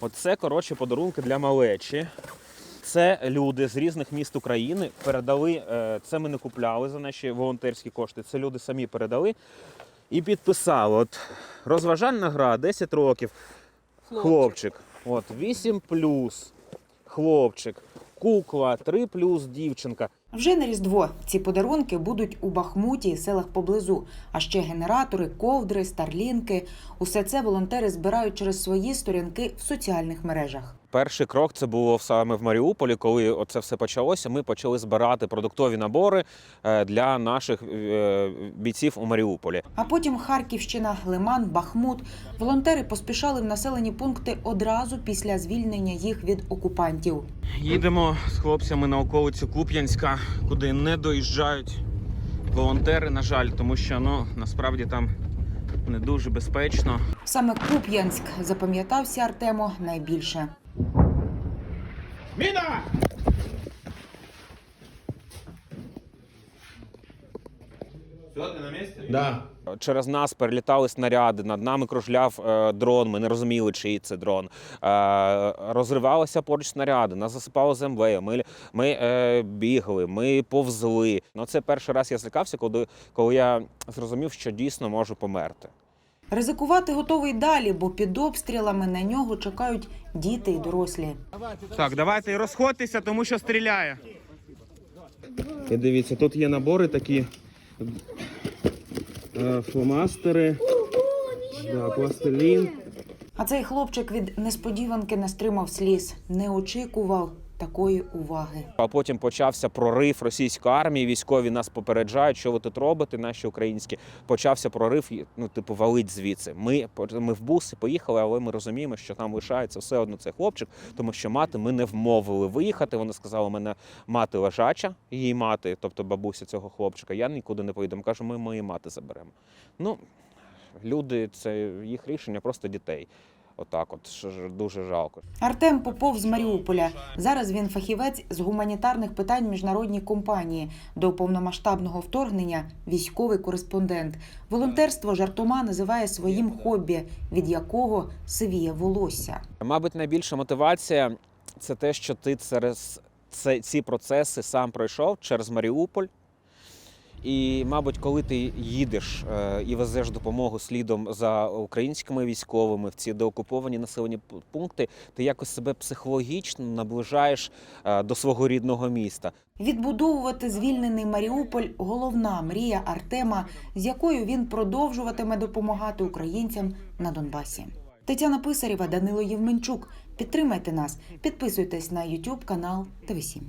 Оце, коротше, подарунки для малечі. Це люди з різних міст України передали. е, Це ми не купляли за наші волонтерські кошти. Це люди самі передали і підписали. От розважальна гра 10 років. Хлопчик. От 8 плюс. Хлопчик. Кукла 3 плюс дівчинка. Вже на Різдво ці подарунки будуть у Бахмуті і селах поблизу. А ще генератори, ковдри, старлінки. Усе це волонтери збирають через свої сторінки в соціальних мережах. Перший крок це було саме в Маріуполі, коли це все почалося. Ми почали збирати продуктові набори е, для наших е, бійців у Маріуполі. А потім Харківщина, Лиман, Бахмут. Волонтери поспішали в населені пункти одразу після звільнення їх від окупантів. Їдемо з хлопцями на околицю Куп'янська, куди не доїжджають волонтери, на жаль, тому що ну насправді там не дуже безпечно. Саме Куп'янськ запам'ятався Артему найбільше. Міна! Все, ти на місці? Да. Через нас перелітали снаряди, над нами кружляв е, дрон. Ми не розуміли, чий це дрон. Е, розривалися поруч снаряди, нас засипало землею. Ми, ми е, бігли, ми повзли. Ну, це перший раз я злякався, коли, коли я зрозумів, що дійсно можу померти. Ризикувати готовий далі, бо під обстрілами на нього чекають діти і дорослі. Так, давайте розходьтеся, тому що стріляє. І дивіться, тут є набори такі е, фломастери, да, пластилін. А цей хлопчик від несподіванки не стримав сліз, не очікував такої уваги. А потім почався прорив російської армії. Військові нас попереджають, що ви тут робите, наші українські. Почався прорив, ну, типу, валить звідси. Ми, ми в буси поїхали, але ми розуміємо, що там лишається все одно цей хлопчик, тому що мати ми не вмовили виїхати. Вона сказала, мене мати лежача, її мати, тобто бабуся цього хлопчика. Я нікуди не поїду. Кажу, ми мої мати заберемо. Ну, люди, це їх рішення, просто дітей. Отак, от дуже жалко. Артем Попов з Маріуполя. Зараз він фахівець з гуманітарних питань міжнародній компанії. До повномасштабного вторгнення військовий кореспондент. Волонтерство жартома називає своїм хобі, від якого сивіє волосся. Мабуть, найбільша мотивація це те, що ти через це, ці процеси сам пройшов через Маріуполь. І, мабуть, коли ти їдеш е, і везеш допомогу слідом за українськими військовими в ці деокуповані населені пункти, ти якось себе психологічно наближаєш е, до свого рідного міста. Відбудовувати звільнений Маріуполь головна мрія Артема, з якою він продовжуватиме допомагати українцям на Донбасі. Тетяна Писарєва, Данило Євменчук. Підтримайте нас, підписуйтесь на YouTube канал ТВ7.